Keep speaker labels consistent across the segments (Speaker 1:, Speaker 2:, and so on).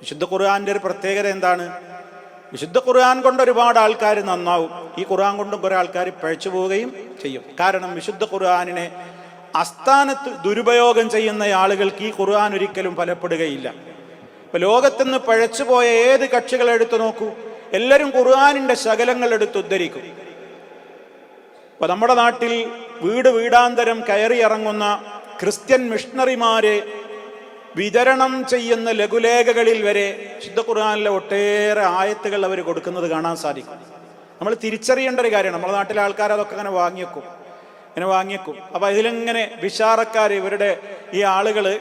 Speaker 1: വിശുദ്ധ ഖുർആാന്റെ ഒരു പ്രത്യേകത എന്താണ്? വിശുദ്ധ ഖുർആൻ കൊണ്ട് ഒരുപാട് ആൾക്കാർ നന്നാവും. ഈ ഖുർആൻ കൊണ്ടും കുറേ ആൾക്കാർ പഴച്ചു പോവുകയും ചെയ്യും. കാരണം വിശുദ്ധ ഖുർആാനിനെ അസ്ഥാനത്ത് ദുരുപയോഗം ചെയ്യുന്ന ആളുകൾക്ക് ഈ ഖുർആൻ ഒരിക്കലും ഫലപ്പെടുകയില്ല. ഇപ്പൊ പഴച്ചു പോയ ഏത് കക്ഷികളെ എടുത്തു നോക്കൂ? എല്ലാവരും ഖുർആാനിന്റെ ശകലങ്ങൾ എടുത്ത് ഉദ്ധരിക്കും. ഇപ്പൊ നമ്മുടെ നാട്ടിൽ വീട് വീടാന്തരം കയറി ഇറങ്ങുന്ന ക്രിസ്ത്യൻ മിഷണറിമാര് വിതരണം ചെയ്യുന്ന ലഘുലേഖകളിൽ വരെ ശുദ്ധ ഖുർആാനിലെ ഒട്ടേറെ ആയത്തുകൾ അവർ കൊടുക്കുന്നത് കാണാൻ സാധിക്കും. നമ്മൾ തിരിച്ചറിയേണ്ട ഒരു കാര്യമാണ്. നമ്മുടെ നാട്ടിലെ ആൾക്കാർ അതൊക്കെ അങ്ങനെ വാങ്ങിയേക്കും. ഇങ്ങനെ വാങ്ങിയേക്കും. അപ്പൊ ഇതിലിങ്ങനെ വിശാറക്കാർ ഇവരുടെ ഈ ആളുകൾ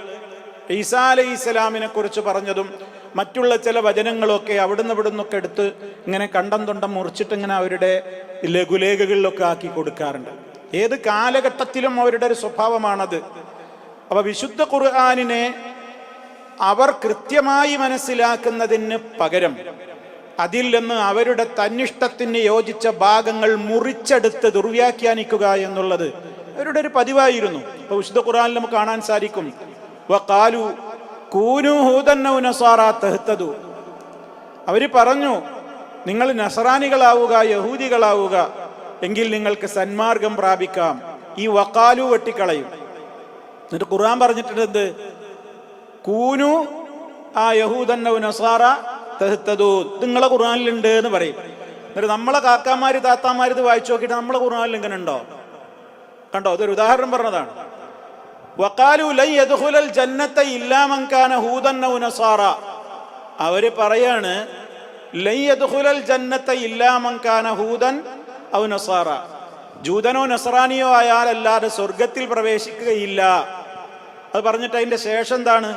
Speaker 1: ഈസാ ഇസ്ലാമിനെ കുറിച്ച് പറഞ്ഞതും മറ്റുള്ള ചില വചനങ്ങളൊക്കെ അവിടുന്ന് ഇവിടുന്നൊക്കെ എടുത്ത് ഇങ്ങനെ കണ്ടം തൊണ്ടം മുറിച്ചിട്ട് ഇങ്ങനെ അവരുടെ ലഘുലേഖകളിലൊക്കെ ആക്കി കൊടുക്കാറുണ്ട്. ഏത് കാലഘട്ടത്തിലും അവരുടെ ഒരു സ്വഭാവമാണത്. അപ്പൊ വിശുദ്ധ ഖുർആാനിനെ അവർ കൃത്യമായി മനസ്സിലാക്കുന്നതിന് പകരം അതിൽ നിന്ന് അവരുടെ തന്നിഷ്ടത്തിന് യോജിച്ച ഭാഗങ്ങൾ മുറിച്ചെടുത്ത് ദുർവ്യാഖ്യാനിക്കുക എന്നുള്ളത് അവരുടെ ഒരു പതിവായിരുന്നു. ഇപ്പൊ വിശുദ്ധ ഖുർആനിൽ നമുക്ക് കാണാൻ സാധിക്കും. വഖാലു കൂനു ഹൂദൻ ഔ നസാറാ തഹ്തദു. അവർ പറഞ്ഞു നിങ്ങൾ നസറാനികളാവുക യഹൂദികളാവുക എങ്കിൽ നിങ്ങൾക്ക് സന്മാർഗം പ്രാപിക്കാം. ഈ വക്കാലു വെട്ടിക്കളയും. എന്നിട്ട് ഖുർആൻ പറഞ്ഞിട്ടുണ്ട് കൂനു ആ യഹൂദൻ ഔ നസാറ തഹ്തദു നിങ്ങളെ ഖുർആനിലുണ്ട് എന്ന് പറയും. എന്നിട്ട് നമ്മളെ കാക്കാമാര് താത്താമാര് ഇത് വായിച്ചു നോക്കിയിട്ട് നമ്മളെ ഖുർആനിൽ ഇങ്ങനെ ഉണ്ടോ കണ്ടോ? അതൊരു ഉദാഹരണം പറഞ്ഞതാണ്. ജന്നത്ത അവർ പറയാണ് ജന്നത്ത ഹൂദൻ ഔ ജൂതനോ നസറാനിയോ ആയാലല്ലാതെ സ്വർഗത്തിൽ പ്രവേശിക്കുകയില്ല. അത് പറഞ്ഞിട്ട് അതിന്റെ ശേഷം എന്താണ്?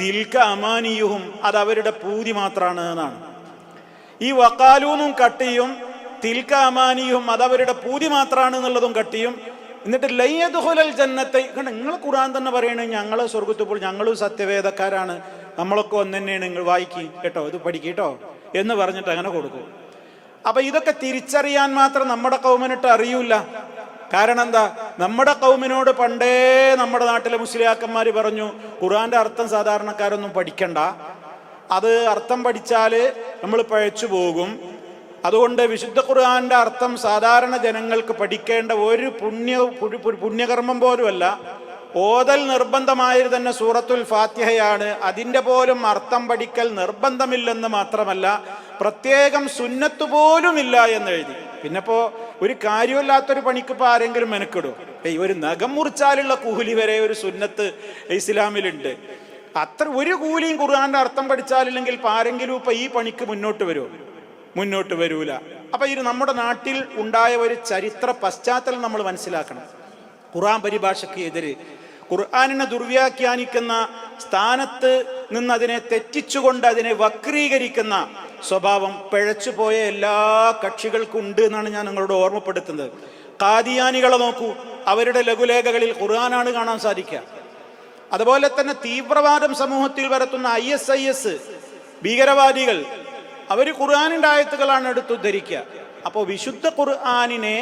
Speaker 1: തിൽക്ക അമാനിയുഹും അത് അവരുടെ പൂതി മാത്രമാണ് എന്നാണ്. ഈ വക്കാലൂന്നും കട്ടിയും തിൽക്ക അമാനിയും അത് അവരുടെ പൂതി മാത്രമാണ് എന്നുള്ളതും കട്ടിയും എന്നിട്ട് ലയ്യദുഹുലൽ ജന്നത്തെ നിങ്ങൾ ഖുർആൻ തന്നെ പറയണേ ഞങ്ങൾ സ്വർഗത്തിൽ പോയി ഞങ്ങളും സത്യവേദക്കാരാണ് നമ്മളൊക്കെ ഒന്ന് തന്നെയാണ് നിങ്ങൾ വായിക്കി കേട്ടോ ഇത് പഠിക്കട്ടോ കേട്ടോ എന്ന് പറഞ്ഞിട്ട് അങ്ങനെ കൊടുക്കും. അപ്പൊ ഇതൊക്കെ തിരിച്ചറിയാൻ മാത്രം നമ്മുടെ കൗമനിട്ട് അറിയൂല. കാരണം എന്താ നമ്മുടെ കൗമിനോട് പണ്ടേ നമ്മുടെ നാട്ടിലെ മുസ്ലിയാക്കന്മാർ പറഞ്ഞു ഖുറാന്റെ അർത്ഥം സാധാരണക്കാരൊന്നും പഠിക്കണ്ട. അത് അർത്ഥം പഠിച്ചാൽ നമ്മൾ പഴച്ചു പോകും. അതുകൊണ്ട് വിശുദ്ധ ഖുർആാന്റെ അർത്ഥം സാധാരണ ജനങ്ങൾക്ക് പഠിക്കേണ്ട ഒരു പുണ്യ പുണ്യ- പുണ്യ- പുണ്യകർമ്മം പോലുമല്ല. ഓതൽ നിർബന്ധമായത് തന്നെ സൂറത്തുൽ ഫാത്തിഹയാണ്. അതിന്റെ പോലും അർത്ഥം പഠിക്കൽ നിർബന്ധമില്ലെന്ന് മാത്രമല്ല പ്രത്യേകം സുന്നത്ത് പോലും ഇല്ല എന്ന് എഴുതി. പിന്നെ ഇപ്പോ ഒരു കാര്യമില്ലാത്തൊരു പണിക്ക് ആരെങ്കിലും മെനക്കെടും. ഏയ് ഒരു നഖം മുറിച്ചാലുള്ള കൂലി വരെ ഒരു സുന്നത്ത് ഇസ്ലാമിലുണ്ട്. അത്ര ഒരു കൂലിയും ഖുർആന്റെ അർത്ഥം പഠിച്ചാലില്ലെങ്കിൽ ഇപ്പൊ ആരെങ്കിലും ഇപ്പൊ ഈ പണിക്ക് മുന്നോട്ട് വരുമോ മുന്നോട്ട് വരൂല. അപ്പൊ ഇത് നമ്മുടെ നാട്ടിൽ ഉണ്ടായ ഒരു ചരിത്ര പശ്ചാത്തലം നമ്മൾ മനസ്സിലാക്കണം. ഖുർആൻ പരിഭാഷയ്ക്ക് എതിര്. ഖുർആാനിനെ ദുർവ്യാഖ്യാനിക്കുന്ന സ്ഥാനത്ത് നിന്ന് അതിനെ തെറ്റിച്ചുകൊണ്ട് അതിനെ വക്രീകരിക്കുന്ന സ്വഭാവം പിഴച്ചുപോയ എല്ലാ കക്ഷികൾക്കും ഉണ്ട് എന്നാണ് ഞാൻ നിങ്ങളോട് ഓർമ്മപ്പെടുത്തുന്നത്. കാദിയാനികളെ നോക്കൂ അവരുടെ ലഘുലേഖകളിൽ ഖുർആനാണ് കാണാൻ സാധിക്കുക. അതുപോലെ തന്നെ തീവ്രവാദം സമൂഹത്തിൽ വരുത്തുന്ന ഐ എസ് ഐ എസ് ഭീകരവാദികൾ അവർ ഖുർആാനിന്റെ ആയത്തുകളാണ് എടുത്തുദ്ധരിക്കുക അപ്പോൾ വിശുദ്ധ ഖുർആാനിനെ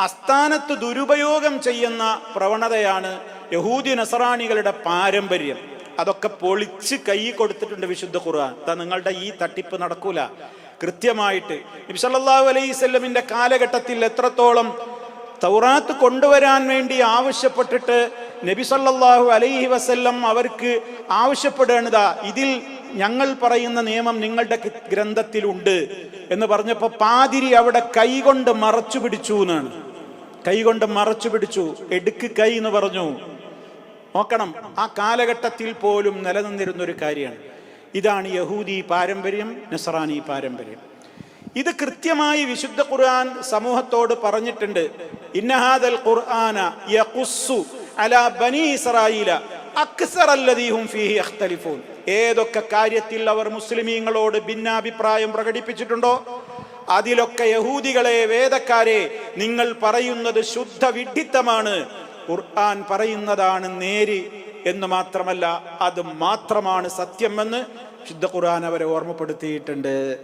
Speaker 1: അസ്ഥാനത്ത് ദുരുപയോഗം ചെയ്യുന്ന പ്രവണതയാണ് യഹൂദി നസറാണികളുടെ പാരമ്പര്യം. അതൊക്കെ പൊളിച്ച് കൈ കൊടുത്തിട്ടുണ്ട് വിശുദ്ധ ഖുർആൻ. നിങ്ങളുടെ ഈ തട്ടിപ്പ് നടക്കൂല. കൃത്യമായിട്ട് സല്ലല്ലാഹു അലൈഹി സ്വല്ലമിന്റെ കാലഘട്ടത്തിൽ എത്രത്തോളം തൗറാത്ത് കൊണ്ടുവരാൻ വേണ്ടി ആവശ്യപ്പെട്ടിട്ട് നബി സല്ലല്ലാഹു അലൈഹി വസല്ലം അവർക്ക് ആവശ്യപ്പെടേണ്ടതാ ഇതിൽ ഞങ്ങൾ പറയുന്ന നിയമം നിങ്ങളുടെ ഗ്രന്ഥത്തിലുണ്ട് എന്ന് പറഞ്ഞപ്പോൾ പാതിരി അവിടെ കൈകൊണ്ട് മറച്ചു പിടിച്ചു എന്നാണ്. കൈകൊണ്ട് മറച്ചു പിടിച്ചു. എടുക്ക് കൈ എന്ന് പറഞ്ഞു. നോക്കണം. ആ കാലഘട്ടത്തിൽ പോലും നിലനിന്നിരുന്ന ഒരു കാര്യമാണ്. ഇതാണ് യഹൂദി പാരമ്പര്യം നസറാനി പാരമ്പര്യം. ഇത് കൃത്യമായി വിശുദ്ധ ഖുർആൻ സമൂഹത്തോട് പറഞ്ഞിട്ടുണ്ട്. ഇന്നഹാദൽ ഖുർആന യഖുസ്സു അലാ ബനി ഇസ്രായീല അക്സർ അല്ലദീഹും ഫീഹി അഖ്തലിഫൂൻ ഏതൊക്കെ കാര്യത്തിൽ അവർ മുസ്ലിമീങ്ങളോട് ഭിന്നാഭിപ്രായം പ്രകടിപ്പിച്ചിട്ടുണ്ടോ? അതിലൊക്കെ യഹൂദികളെ വേദക്കാരെ നിങ്ങൾ പറയുന്നത് ശുദ്ധ വിഡ്ഢിത്തമാണ് ഖുർആൻ പറയുന്നതാണ് നേര് എന്ന് മാത്രമല്ല അത് മാത്രമാണ് സത്യമെന്ന് ശുദ്ധ ഖുർആൻ അവരെ ഓർമ്മപ്പെടുത്തിയിട്ടുണ്ട്.